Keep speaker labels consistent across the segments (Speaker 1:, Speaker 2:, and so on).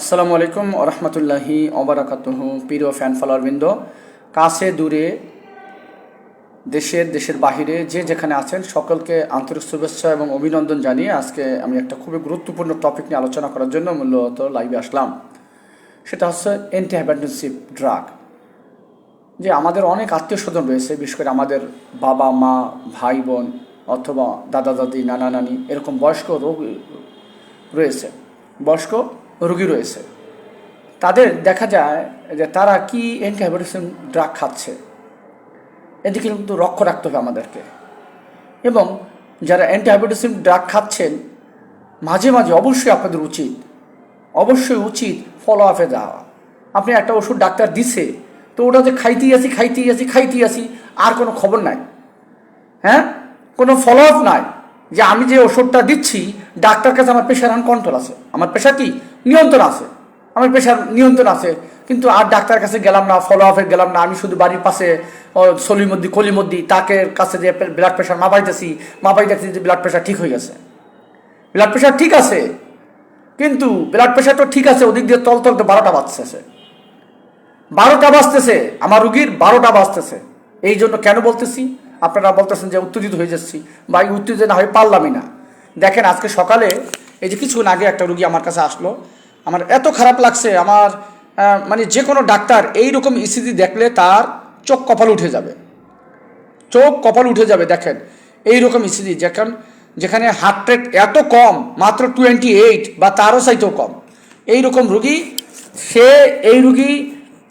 Speaker 1: আসসালামু আলাইকুম ওরহমতুল্লাহি ওবরাকাতুহ প্রিয় ফ্যান ফলোয়ারবৃন্দ কাছে দূরে, দেশের দেশের বাহিরে যে যেখানে আছেন, সকলকে আন্তরিক শুভেচ্ছা এবং অভিনন্দন জানিয়ে আজকে আমি একটা খুবই গুরুত্বপূর্ণ টপিক নিয়ে আলোচনা করার জন্য মূলত লাইভে আসলাম। সেটা হচ্ছে অ্যান্টিহাইপারটেনসিভ ড্রাগ যে আমাদের অনেক আত্মীয় স্বজন রয়েছে, বিশেষ করে আমাদের বাবা, মা, ভাই, বোন অথবা দাদা, দাদি, নানা, নানি, এরকম বয়স্ক রোগ রয়েছে। বয়স্ক রোগী রয়েছে। তাদের দেখা যায় যে তারা কি অ্যান্টিহাইপারটেনসিভ ড্রাগ খাচ্ছে। এদিকে কিন্তু লক্ষ্য রাখতে হবে আমাদেরকে। এবং যারা অ্যান্টিহাইপারটেনসিভ ড্রাগ খাচ্ছেন, মাঝে মাঝে অবশ্যই আপনাদের উচিত, অবশ্যই উচিত ফলো আপে যাওয়া। আপনি একটা ওষুধ ডাক্তার দিছে, তো ওটা যে খাইতেই আসি খাইতেই আসি খাইতেই আসি, আর কোনো খবর নাই। হ্যাঁ? কোনো ফলো আপ নাই যে আমি যে ওষুধটা দিচ্ছি, ডাক্তার কাছে আমার প্রেশার আন কন্ট্রোল আছে। আমার প্রেশার কি? নিয়ন্ত্রণ আছে। আমার প্রেশার নিয়ন্ত্রণ আছে। কিন্তু আর ডাক্তার কাছে গেলাম না ফলো আপে গেলাম না, আমি শুধু বাড়ির পাশে সলিমদ্দি কলিমদ্দি তাকে কাছে যে ব্লাড প্রেশার মাপাইতেছি মাপাইতেছি যে ব্লাড প্রেশার ঠিক হয়ে গেছে। ব্লাড প্রেশার ঠিক আছে, কিন্তু ব্লাড প্রেশার তো ঠিক আছে, ওদিক দিয়ে তল তল বারোটা বাজতেছে। বারোটা বাজতেছে, আমার রুগীর বারোটা বাজতেছে। এই জন্য কেন বলতেছি? আপনারা বলতেছেন যে উত্তেজিত হয়ে যাচ্ছি। বা উত্তেজিত না হয়ে পারলামই না। দেখেন, আজকে সকালে, এই যে কিছুক্ষণ আগে একটা রুগী আমার কাছে আসলো আমার এত খারাপ লাগছে, আমার মানে যে কোনো ডাক্তার এই রকম ইসিজি দেখলে তার চোখ কপাল উঠে যাবে। চোখ কপাল উঠে যাবে, দেখেন। এই রকম ইসিজি যেখান, যেখানে হার্ট রেট এত কম, মাত্র টোয়েন্টি এইট বা তারও চাইতেও কম। এই রকম রুগী, সে এই রুগী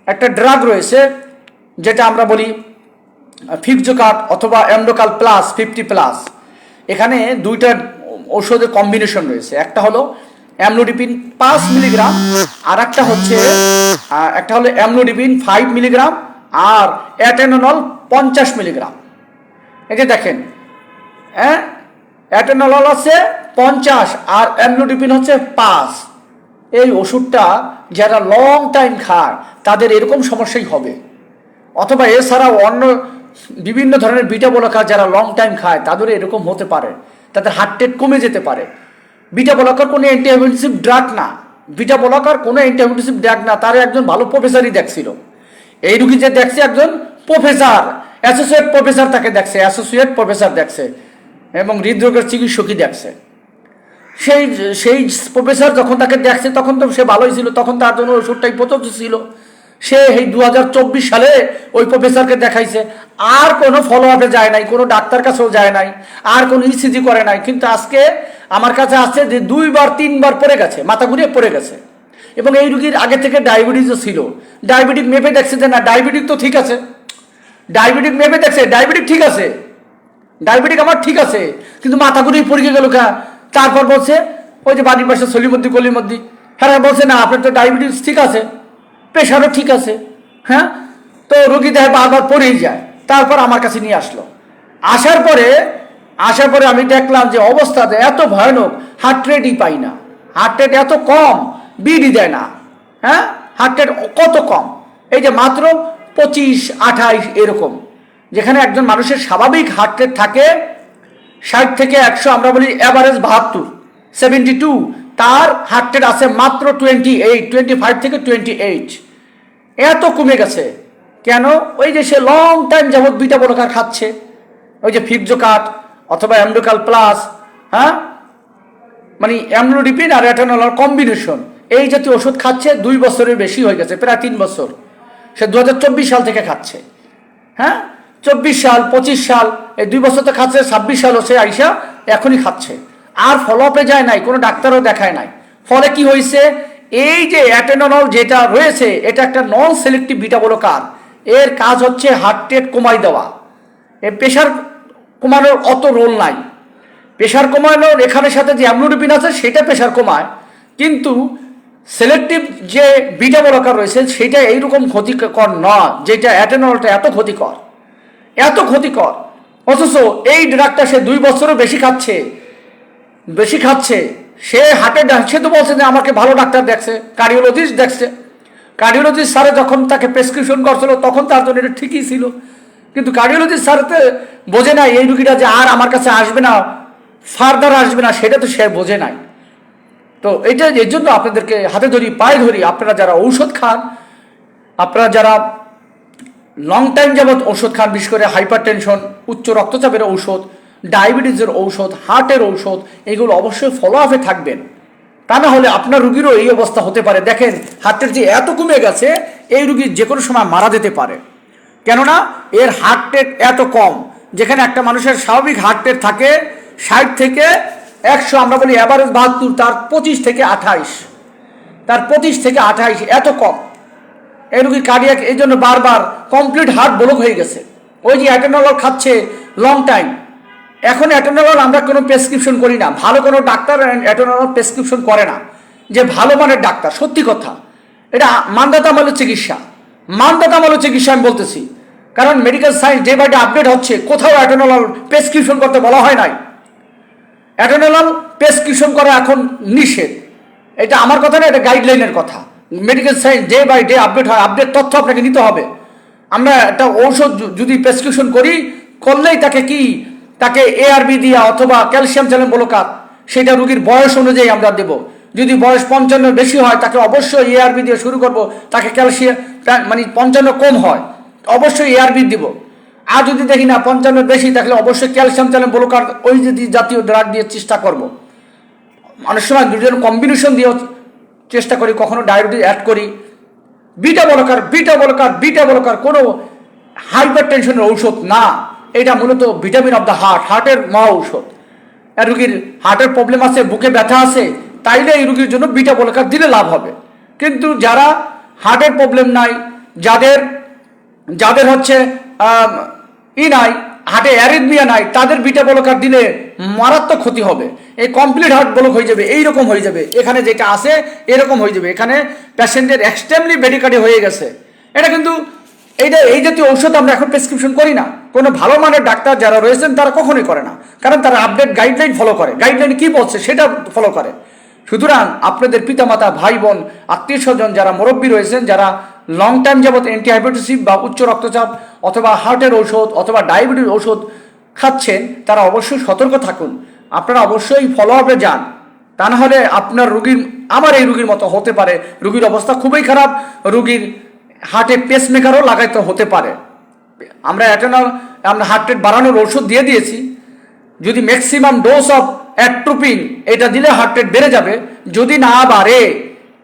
Speaker 1: একটা ড্রাগ রয়েছে, যেটা আমরা বলি ফিক্সোকাট অথবা এমডোকাল প্লাস ফিফটি প্লাস এখানে দুইটা ঔষধের কম্বিনেশন রয়েছে। একটা হলো অ্যামলোডিপিন পাঁচ মিলিগ্রাম আর একটা হচ্ছে একটা হলো অ্যামলোডিপিন ফাইভ মিলিগ্রাম আর অ্যাটেনল পঞ্চাশ মিলিগ্রাম এই যে দেখেন হ্যাঁ? অ্যাটেনল আছে পঞ্চাশ আর অ্যামলোডিপিন হচ্ছে পাঁচ। এই ওষুধটা যারা লং টাইম খায়, তাদের এরকম সমস্যাই হবে। অথবা এছাড়াও অন্য বিভিন্ন ধরনের বিটা বলাকার যারা লং টাইম খায় তাদের এরকম হতে পারে। তাদের হার্ট রেট কমে যেতে পারে। বিটা বলাকার কোনো অ্যান্টিহাইপারটেনসিভ ড্রাগ না। বিটা বলাকার কোনো অ্যান্টিহাইপারটেনসিভ ড্রাগ না। তার একজন ভালো প্রফেসরই দেখছিল। এই রুগী যে দেখছে একজন প্রফেসর অ্যাসোসিয়েট প্রফেসর তাকে দেখছে অ্যাসোসিয়েট প্রফেসর দেখছে, এবং হৃদরোগের চিকিৎসকই দেখছে। সেই সেই প্রফেসর যখন তাকে দেখছে, তখন তো সে ভালোই ছিল, তখন তার জন্য ওষুধটাই প্রযোজ্য ছিল। সে এই দু হাজার চব্বিশ সালে ওই প্রফেসরকে দেখাইছে। আর কোনো ফলো আপে যায় নাই, কোনো ডাক্তার কাছেও যায় নাই, আর কোনো ইসিজি করে নাই। কিন্তু আজকে আমার কাছে আসছে যে দুইবার, তিনবার পড়ে গেছে, মাথা ঘুরিয়ে পড়ে গেছে। এবং এই রুগীর আগে থেকে ডায়াবেটিসও ছিল। ডায়াবেটিক মেপে দেখছে যে না ডায়াবেটিক তো ঠিক আছে। ডায়াবেটিক মেপে দেখছে ডায়াবেটিক ঠিক আছে। ডায়াবেটিক আমার ঠিক আছে। কিন্তু মাথা ঘুরেই পড়ে গেল কা তারপর বলছে, ওই যে বাড়ির পাশে সলিমদ্দি, কলিমদ্দি। হ্যাঁ বলছে না, আপনার তো ডায়াবেটিস ঠিক আছে। প্রেশারও ঠিক আছে। হ্যাঁ তো রুগী দেহে বারবার পড়েই যায়। তারপর আমার কাছে নিয়ে আসলো। আসার পরে আসার পরে আমি দেখলাম যে অবস্থাতে এত ভয়ানক হার্ট রেটই পাই না। হার্ট রেট এত কম বিডি দেয় না। হ্যাঁ? হার্ট রেট কত কম? এই যে মাত্র পঁচিশ, আঠাইশ এরকম। যেখানে একজন মানুষের স্বাভাবিক হার্ট রেট থাকে ষাট থেকে একশো, আমরা বলি অ্যাভারেজ বাহাত্তর সেভেন্টি টু তার হার্ট রেট আছে মাত্র টোয়েন্টি এইট টোয়েন্টি ফাইভ থেকে টোয়েন্টি এইট এত কমে গেছে। কেন? ওই যে সে লং টাইম যাবৎ বিটা বলকার খাচ্ছে। ওই যে ফিক্সোকাট অথবা অ্যামডোকাল প্লাস হ্যাঁ? মানে অ্যামলোডিপিন আর অ্যাটানলার কম্বিনেশন এই জাতীয় ওষুধ খাচ্ছে দুই বছরের বেশি হয়ে গেছে, প্রায় তিন বছর। সে দু হাজার চব্বিশ সাল থেকে খাচ্ছে হ্যাঁ? চব্বিশ সাল, পঁচিশ সাল, এই দুই বছর তো খাচ্ছে, ছাব্বিশ সালও সে আইসা এখনই খাচ্ছে। আর ফলো আপে যায় নাই, কোনো ডাক্তারও দেখায় নাই। ফলে কি হয়েছে? এই যে অ্যাটেনল যেটা রয়েছে, এটা একটা নন সিলেক্টিভ বিটা কার? এর কাজ হচ্ছে হার্ট রেট কমাই দেওয়া। এ প্রেশার কমানোর অত রোল নাই। প্রেশার কমানোর এখানের সাথে যে অ্যামলোডিপিন আছে, সেটা প্রেশার কমায়। কিন্তু সিলেক্টিভ যে বিটা বলাকার রয়েছে, সেটা এইরকম ক্ষতিকর নয় যেটা অ্যাটেনলটা এত ক্ষতিকর। এত ক্ষতিকর। অথচ এই ড্রাগটা সে দুই বছরও বেশি খাচ্ছে বেশি খাচ্ছে। সে হাটে সে তো বলছে যে আমাকে ভালো ডাক্তার দেখছে কার্ডিওলজিস্ট দেখছে। কার্ডিওলজিস্ট স্যারে যখন তাকে প্রেসক্রিপশন করছিল, তখন তার জন্য এটা ঠিকই ছিল। কিন্তু কার্ডিওলজিস্ট স্যার তো বোঝে নাই এই রুগীটা যে আর আমার কাছে আসবে না ফার্দার আসবে না, সেটা তো সে বোঝে নাই। তো এটা এর জন্য আপনাদেরকে হাতে ধরি, পায়ে ধরি, আপনারা যারা ঔষধ খান, আপনারা যারা লং টাইম যাবৎ ওষুধ খান, বিশেষ করে হাইপার টেনশন উচ্চ রক্তচাপের ঔষধ ডায়াবেটিসের ঔষধ হার্টের ঔষধ, এগুলো অবশ্যই ফলো আপে থাকবেন। তা না হলে আপনার রুগীরও এই অবস্থা হতে পারে। দেখেন হার্টের যে এত কমে গেছে, এই রুগী যে কোনো সময় মারা যেতে পারে। কেননা এর হার্ট রেট এত কম, যেখানে একটা মানুষের স্বাভাবিক হার্ট রেট থাকে ষাট থেকে একশো, আমরা বলি অ্যাভারেজ বাহাত্তর, তার পঁচিশ থেকে আঠাইশ। তার পঁচিশ থেকে আঠাইশ, এত কম। এই রুগীর কার্ডিয়াক এই জন্য বারবার কমপ্লিট হার্ট ব্লক হয়ে গেছে। ওই যে অ্যাটেনল খাচ্ছে লং টাইম এখন অ্যাটেনল আমরা কোনো প্রেসক্রিপশন করি না। ভালো কোনো ডাক্তার অ্যাটেনল প্রেসক্রিপশন করে না। যে ভালো মানের ডাক্তার, সত্যি কথা। এটা মানদাতামূলক চিকিৎসা। মানদাতামূলক চিকিৎসা আমি বলতেছি। কারণ medical science day by day update হচ্ছে, কোথাও অ্যাটেনল প্রেসক্রিপশন করতে বলা হয় নাই। অ্যাটেনল প্রেসক্রিপশন করা এখন নিষেধ। এটা আমার কথা না, এটা গাইডলাইনের কথা। Medical science day by day update হয় আপডেট তথ্য আপনাকে নিতে হবে। আমরা একটা ঔষধ যদি প্রেসক্রিপশন করি, করলেই তাকে কি? তাকে এআরবি দিয়া অথবা ক্যালসিয়াম চ্যানেল বলোকাত সেটা রুগীর বয়স অনুযায়ী আমরা দেব। যদি বয়স পঞ্চান্ন বেশি হয়, তাকে অবশ্যই এআরবি দিয়ে শুরু করব। তাকে ক্যালসিয়াম মানে পঞ্চান্ন কম হয়, অবশ্যই এআরবি দিব। আর যদি দেখি না পঞ্চান্ন বেশি, তাহলে অবশ্যই ক্যালসিয়াম চ্যানেল বলোকাত ওই যদি জাতীয় ড্রাগ দিয়ে চেষ্টা করব। অনেক সময় দুজন কম্বিনেশন দিয়েও চেষ্টা করি, কখনো ডায়াবেটিস অ্যাড করি। Beta blocker beta blocker beta blocker কোনো হাইপার টেনশনের ঔষধ না। এটা মূলত ভিটামিন অফ দ্য হার্ট হার্টের মহা ঔষধ। রুগীর হার্টের প্রবলেম আছে, বুকে ব্যথা আছে, তাইলে এই রুগীর জন্য বিটা বলকার দিলে লাভ হবে। কিন্তু যারা হার্টের প্রবলেম নাই, যাদের যাদের হচ্ছে ই নাই হার্টে অ্যারিথমিয়া নাই, তাদের বিটা বলকার দিলে মারাত্মক ক্ষতি হবে। এই কমপ্লিট হার্ট ব্লক হয়ে যাবে এই রকম হয়ে যাবে। এখানে যেটা আছে, এরকম হয়ে যাবে। এখানে প্যাশেন্টের এক্সট্রিমলি বেডিকার্ডে হয়ে গেছে। এটা কিন্তু, এইটা, এই জাতীয় ঔষধ আমরা এখন প্রেসক্রিপশন করি না। কোনো ভালো মানের ডাক্তার যারা রয়েছেন, তারা কখনোই করে না। কারণ তারা আপডেট গাইডলাইন ফলো করে। গাইডলাইন কি বলছে, সেটা ফলো করে। সুতরাং আপনাদের পিতামাতা ভাই বোন আত্মীয় স্বজন যারা মুরব্বী রয়েছেন, যারা লং টাইম যাবত অ্যান্টিহাইপোটেসিভ বা উচ্চ রক্তচাপ অথবা হার্টের ঔষধ অথবা ডায়াবেটিস ঔষধ খাচ্ছেন, তারা অবশ্যই সতর্ক থাকুন। আপনারা অবশ্যই ফলো আপে যান। তা না হলে আপনার রুগীর, আমার এই রুগীর মতো হতে পারে। রুগীর অবস্থা খুবই খারাপ, রুগীর হার্টে পেসমেকারও লাগাইতে হতে পারে। আমরা অ্যাটেনল আমরা হার্ট রেট বাড়ানোর ওষুধ দিয়ে দিয়েছি। যদি ম্যাক্সিমাম ডোজ অফ অ্যাট্রোপিন এটা দিলে হার্ট রেট বেড়ে যাবে। যদি না বাড়ে,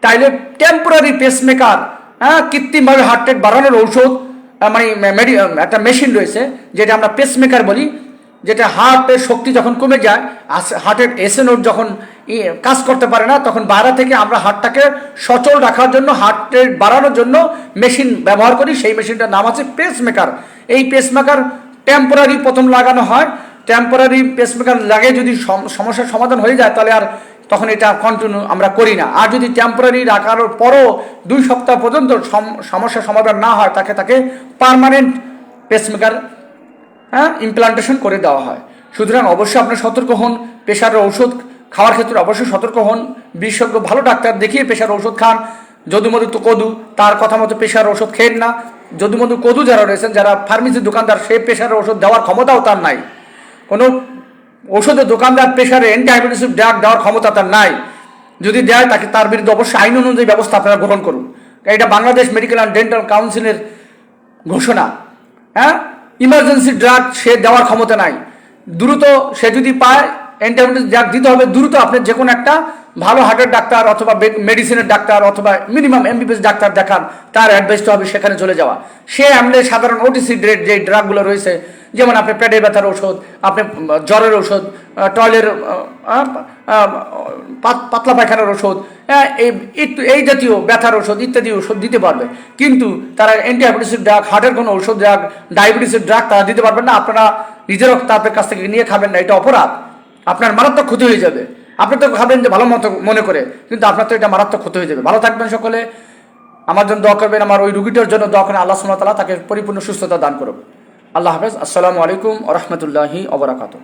Speaker 1: তাইলে টেম্পোরারি পেসমেকার হ্যাঁ কৃত্রিমভাবে হার্ট রেট বাড়ানোর ঔষধ মানে একটা মেশিন রয়েছে, যেটা আমরা পেসমেকার বলি, যেটা হার্টের শক্তি যখন কমে যায় হার্টের এসএনওর যখন কাজ করতে পারে না, তখন বাইরে থেকে আমরা হার্টটাকে সচল রাখার জন্য হার্ট রেট বাড়ানোর জন্য মেশিন ব্যবহার করি। সেই মেশিনটার নাম আছে পেসমেকার এই পেসমেকার টেম্পোরারি প্রথম লাগানো হয়। টেম্পোরারি পেসমেকার লাগে যদি সম- সমস্যার সমাধান হয়ে যায়, তাহলে আর তখন এটা কন্টিনিউ আমরা করি না। আর যদি টেম্পোরারি রাখার পরও দুই সপ্তাহ পর্যন্ত সম- সমস্যার সমাধান না হয়, তাকে তাকে পার্মানেন্ট পেসমেকার হ্যাঁ ইমপ্লান্টেশন করে দেওয়া হয়। সুতরাং অবশ্যই আপনার সতর্ক হন প্রেশারের ঔষধ খাওয়ার ক্ষেত্রে অবশ্যই সতর্ক হন। বিশেষজ্ঞ, ভালো ডাক্তার দেখিয়ে প্রেশার ঔষধ খান। যদুমধু তো কদু, তার কথা মতো প্রেশার ওষুধ খেন না। যদুমধু কদু যারা রয়েছেন, যারা ফার্মেসির দোকানদার, সে প্রেশারের ওষুধ দেওয়ার ক্ষমতাও তার নাই। কোনো ওষুধের দোকানদার প্রেশারে অ্যান্টিবায়োটিক ড্রাগ দেওয়ার ক্ষমতা তার নাই। যদি দেয় তাকে তার বিরুদ্ধে অবশ্যই আইন অনুযায়ী ব্যবস্থা আপনারা গ্রহণ করুন। এটা বাংলাদেশ মেডিকেল অ্যান্ড ডেন্টাল কাউন্সিলের ঘোষণা। হ্যাঁ? ইমার্জেন্সি ড্রাগ সে দেওয়ার ক্ষমতা নাই। দ্রুত সে যদি পায় অ্যান্টিবায়োটিক ড্রাগ দিতে হবে, দ্রুত আপনি যে কোনো একটা ভালো হার্টের ডাক্তার অথবা মেডিসিনের ডাক্তার অথবা মিনিমাম এমবিবিএস ডাক্তার দেখান তার অ্যাডভাইসটা হবে সেখানে চলে যাওয়া। সে এমনি সাধারণ ওটিসি ড্রেড যে ড্রাগগুলো রয়েছে যেমন আপনি পেটে ব্যথার ওষুধ আপনি জ্বরের ওষুধ টয়লের পাতলা পায়খানার ওষুধ হ্যাঁ, এই জাতীয় ব্যথার ওষুধ ইত্যাদি ওষুধ দিতে পারবে। কিন্তু তারা অ্যান্টিবায়োটিসের ড্রাগ হার্টের কোনো ওষুধ ড্রাগ ডায়াবেটিসের ড্রাগ তারা দিতে পারবেন না। আপনারা নিজেরও তাদের কাছ থেকে নিয়ে খাবেন না এটা অপরাধ। আপনার মারাত্মক ক্ষতি হয়ে যাবে। আপনি তো ভাবেন যে ভালো মতো মনে করে, কিন্তু আপনার তো এটা মারাত্মক ক্ষতি হয়ে যাবে। ভালো থাকবেন সকলে, আমার জন্য দোয়া করবেন, আমার ওই রুগীটার জন্য দোয়া করেন আল্লাহ সুমতাল্লাহ তাকে পরিপূর্ণ সুস্থতা দান করুক। আল্লাহ হাফেজ, আসসালামু আলাইকুম রহমতুল্লাহি ওবরাকাতুহ